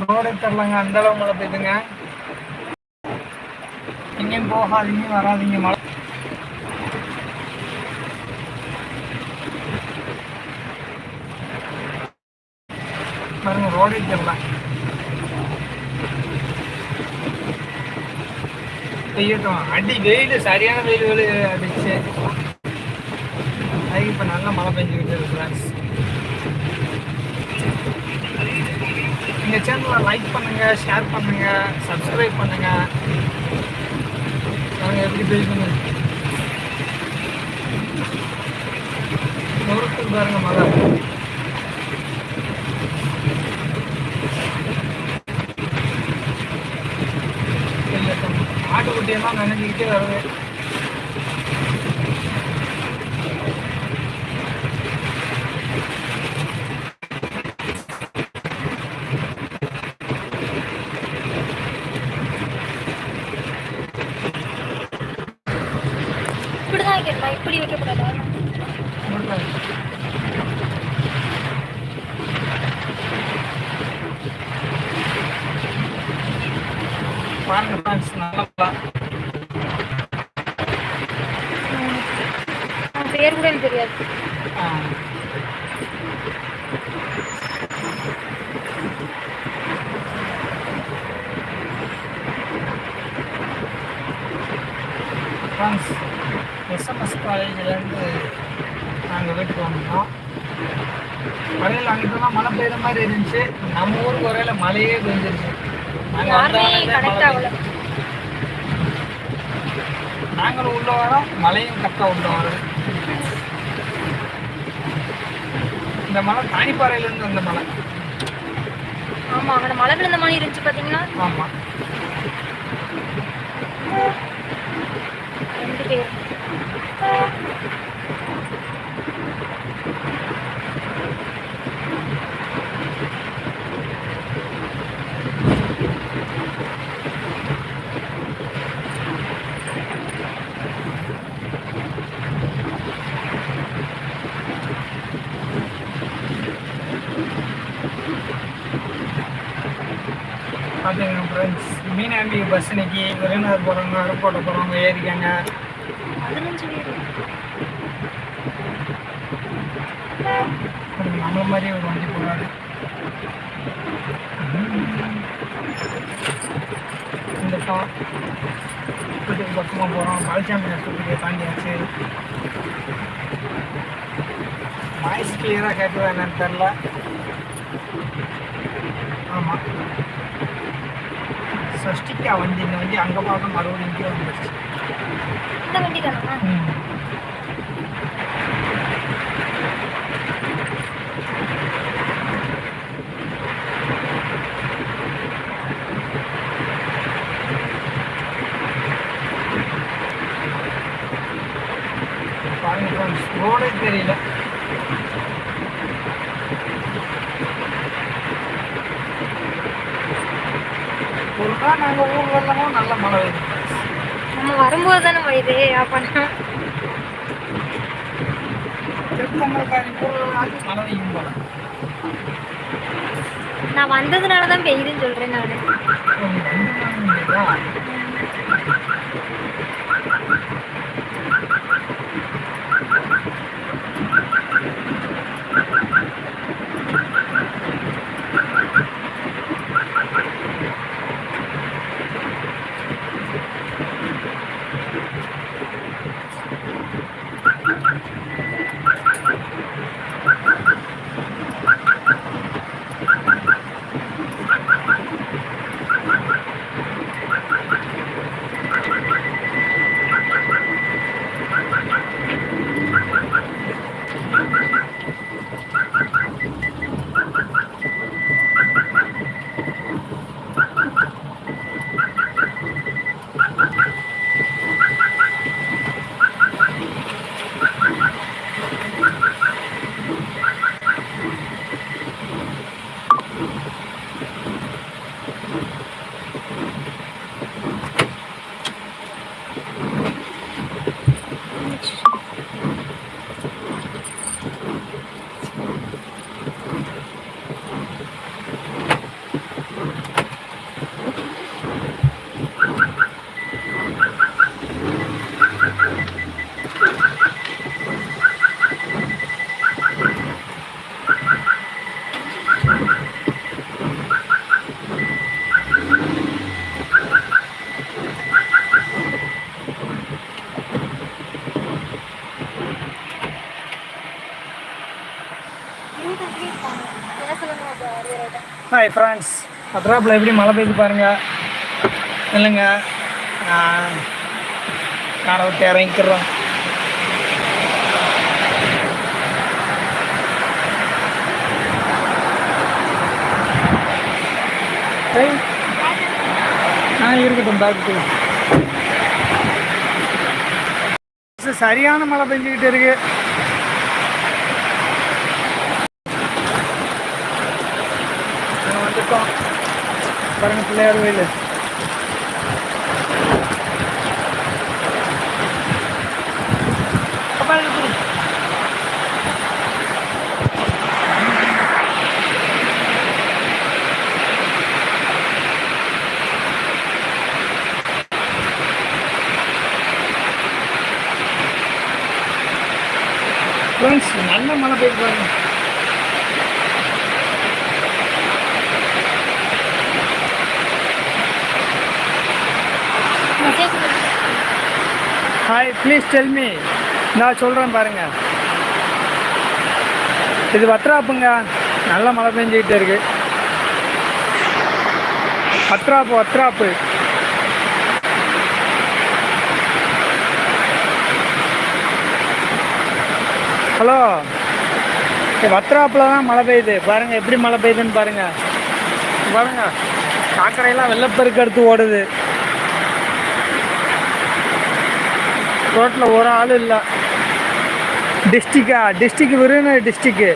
Road தெரிலங்க அந்த அளவு மழை பெய்யுதுங்க. எங்கேயும் போகாதீங்க வராதீங்க. மழை பாருங்க ரோடே தெரியல பெய்யட்டும். அடி வெயில் சரியான வெயில் வெயில் அடிச்சு. அதுக்கு இப்போ நல்லா மழை பெஞ்சுக்கிட்டு இருக்கு ஃப்ரெண்ட்ஸ் எங்கள் சேனலை லைக் பண்ணுங்க ஷேர் பண்ணுங்கள் சப்ஸ்கிரைப் பண்ணுங்க. நாங்கள் எப்படி பேசணும் நொறுக்கு பாருங்கள் மழை பெய்யட்டும். ஆட்டுக்குட்டியெல்லாம் நினைஞ்சிக்கிட்டே வருது. பாருங்க ஃப்ரெண்ட்ஸ் நல்லா பேர் கூட தெரியாது ஃப்ரெண்ட்ஸ் எஸ்எம்எஸ் காலேஜ்லேருந்து நாங்கள் வீட்டுக்கு வந்தோம் வரையில் அங்கிட்டலாம் மழை பெய்யுற மாதிரி இருந்துச்சு நம்ம ஊருக்கு வரையில் மழையே பெஞ்சிருச்சு யாருமே கனெக்ட் ஆகல நாங்களும் உள்ள வரோம் மழையும் கரெக்டாக உள்ள வரோம். இந்த மலை தானிப்பாறையிலேருந்து வந்த மலை. ஆமா அங்க மழை விழுந்த மாதிரி இருந்துச்சு பாத்தீங்களா? ஆமாம் ரெண்டு பேர் பார்த்தீங்க ஃப்ரெண்ட்ஸ் மீனாம்பி பஸ் இன்னைக்கு விருதுநகர் போகிறவங்க அருப்போட்டை போகிறவங்க ஏறிக்காங்க. ஒரு நம்மள மாதிரி ஒரு வண்டி போகிறாரு இந்த பக்கம் வீட்டுக்கு பக்கமாக போகிறோம் பாலசாமி ஆஸ்பத்திரியை தாண்டியாச்சு. வாய்ஸ் கிளியராக கேட்குதா என்னன்னு தெரில ஆமாம் சஷ்டிக்கா வண்டி இந்த வண்டி அங்கே பார்க்க மறுபடியும் இங்கே வந்துருச்சு இந்த வண்டி தானா ரோடே தெரியல தான் நாங்கள் ஊர் வரலமோ நல்ல மழை பெய்யுது நம்ம வரும்போது தானே மழை பெய்யும் போல நான் வந்ததுனால தான் பெய்யுதுன்னு சொல்றேன் நான். ஹாய் ஃப்ரெண்ட்ஸ் பத்ராப்பில் எப்படி மழை பெய்து பாருங்கள் இல்லைங்க காரை விட்டு இறங்கிக்கிறோம். ஏய். ஆ இருக்கட்டும் பேக்கு சரியான மழை பெஞ்சுக்கிட்டு இருக்குது நாங்கள் வந்துட்டோம் பாருங்க பிள்ளையார் கோயில் ஃப்ரெண்ட்ஸ் நல்ல மழை பெய்யுது பாருங்க. ஹாய் ப்ளீஸ் டெல் மீ நான் சொல்கிறேன் பாருங்கள் இது வத்ராப்புங்க நல்லா மழை பெஞ்சிக்கிட்டு இருக்கு. வத்ராப்பு வத்ராப்பு ஹலோ. வத்ராப்பில் தான் மழை பெய்யுது. பாருங்கள் எப்படி மழை பெய்யுதுன்னு பாருங்கள் பாருங்கள் காக்கரையெல்லாம் வெள்ளப்பெருக்கு எடுத்து ஓடுது. ரோட்டில் ஒரு ஆள் இல்லை. டிஸ்ட்ரிக்டா டிஸ்ட்ரிக் விருதுநகர் டிஸ்ட்ரிக்கு.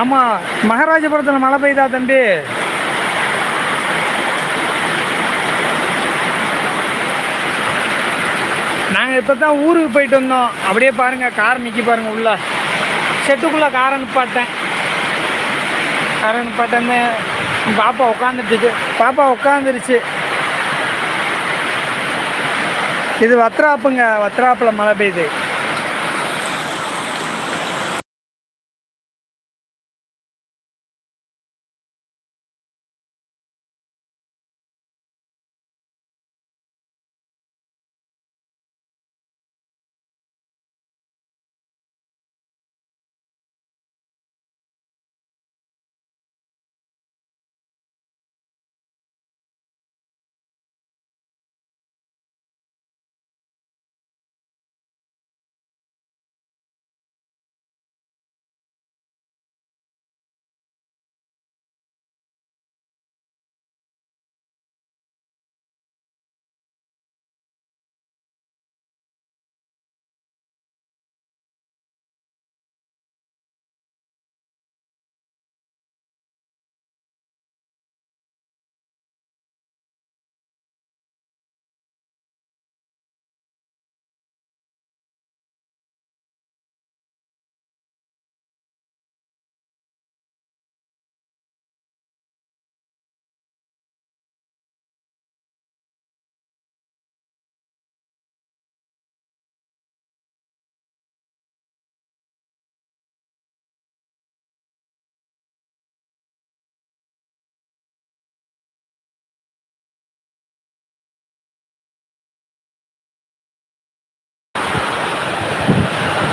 ஆமாம் மகாராஜபுரத்தில் மழை பெய்தா தம்பி? நாங்கள் இப்போ தான் ஊருக்கு போயிட்டு வந்தோம். அப்படியே பாருங்கள் கார் நிற்கி பாருங்கள் உள்ள. செட்டுக்குள்ளே காரை நிப்பாட்டேன். காரை நிப்பாட்டேன்னு பாப்பா உட்காந்துட்டுச்சு பாப்பா உட்காந்துருச்சு இது வத்ராப்புங்க வத்ராப்பில் மழை பெய்யுது.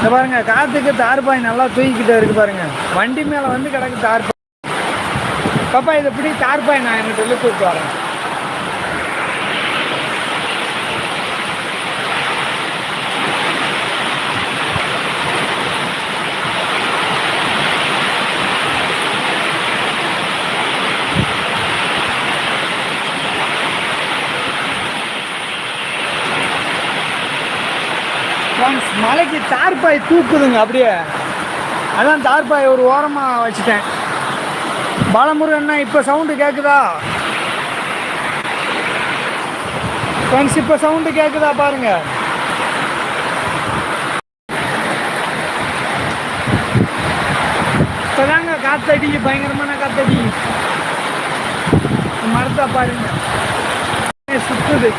இந்த பாருங்க காத்துக்கு தார்பாய் நல்லா தூக்கிக்கிட்டே இருக்கு பாருங்க. வண்டி மேலே வந்து கிடக்கு தார்பாய். பாப்பா இது எப்படி தார்பாய் நான் என்கிட்ட சொல்லி கூப்பிட்டு வரேன். ஃப்ரெண்ட்ஸ் தார்பாய் தூக்குதுங்க அப்படியே. அதான் தார்பாய் ஒரு ஓரமாக வச்சுட்டேன். பாலமுருகன்னா இப்போ சவுண்டு கேட்குதா ஃப்ரெண்ட்ஸ் இப்போ சவுண்டு கேட்குதா பாருங்க. இப்போதாங்க காத்தடி பயங்கரமான காத்தடி. மரத்தை பாருங்க. சுத்துது.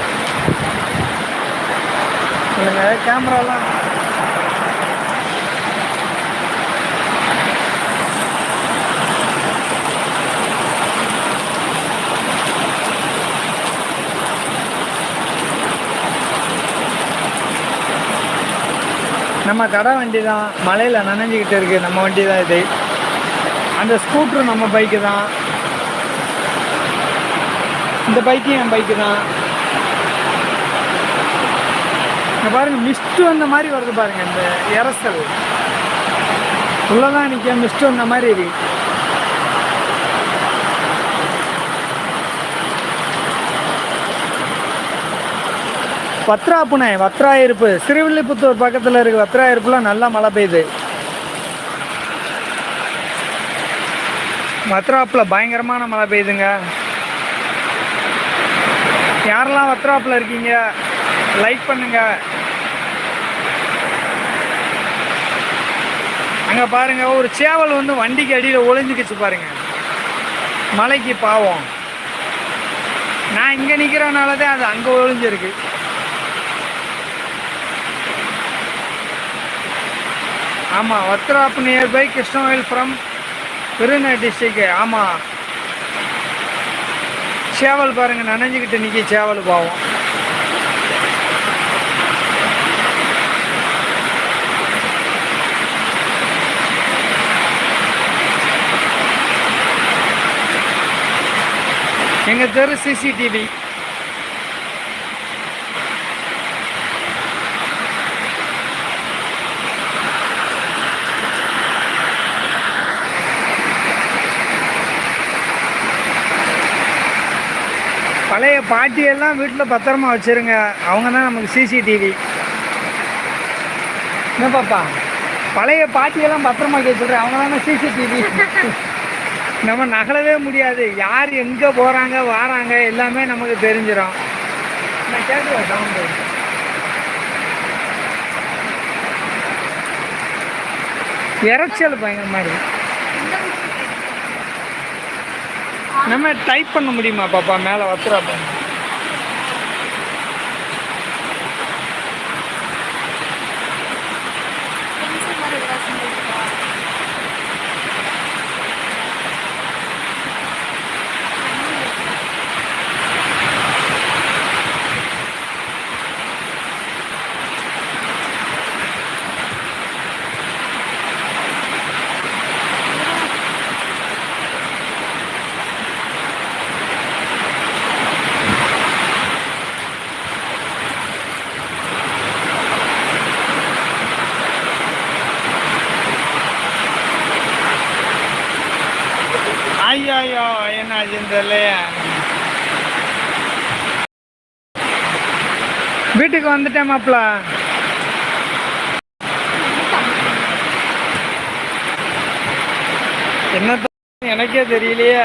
சொல்லுங்க கேமராலாம் நம்ம கடை வண்டி தான் மலையில் நனைஞ்சிக்கிட்டு இருக்குது நம்ம வண்டி தான் இது. அந்த ஸ்கூட்ரு நம்ம பைக்கு தான் இந்த பைக்கு என் பைக்கு தான் இங்கே பாருங்கள் மிஸ்ட்டு வந்த மாதிரி வருது பாருங்கள் இந்த இரசல் உள்ளதான் நிற்க மிஸ்ட்டு வந்த மாதிரி இருக்குது வத்ராப்புனே வத்ராயிருப்பு. சிறுவில்லிபுத்தூர் பக்கத்தில் இருக்கு வத்ராயிருப்புல நல்லா மழை பெய்யுது. வத்ராப்பில் பயங்கரமான மழை பெய்யுதுங்க. யாரெல்லாம் வத்ராப்பில் இருக்கீங்க லைக் பண்ணுங்க. அங்கே பாருங்க ஒரு சேவல் வந்து வண்டிக்கு அடியில் ஒளிஞ்சுக்கிச்சு பாருங்க. மலைக்கு பாவம். நான் இங்கே நிற்கிறனால தான் அது அங்கே ஒளிஞ்சிருக்கு. ஆமாம் Watrap nearby Krishnavel from Virudhunagar district ஆமாம் சேவல் பாருங்க நனைஞ்சுக்கிட்டு நிற்கி சேவல் பாவம். எங்கள் தெரு சிசிடிவி பழைய பாட்டியெல்லாம் வீட்டில் பத்திரமா வச்சுருங்க. அவங்க தான் நமக்கு சிசிடிவி என்ன பாப்பா? பழைய பாட்டியெல்லாம் பத்திரமா வச்சுருக்கேன் அவங்க தானே சிசிடிவி நம்ம நகலவே முடியாது. யார் எங்கே போகிறாங்க வாராங்க எல்லாமே நமக்கு தெரிஞ்சிடும் நான் கேட்குறேன் சவுண்டு இறைச்சல் பயங்கரமாக இருக்கு. நம்ம டைப் பண்ண முடியுமா பாப்பா? மேலே வத்துறா பாருங்க பென்சில் மாதிரி ஏதாவது symbol இருக்கா? ஐயோ ஐயோ என்ன தெரியலையே வீட்டுக்கு வந்துட்டேன் மாப்பிள என்ன எனக்கே தெரியலையே.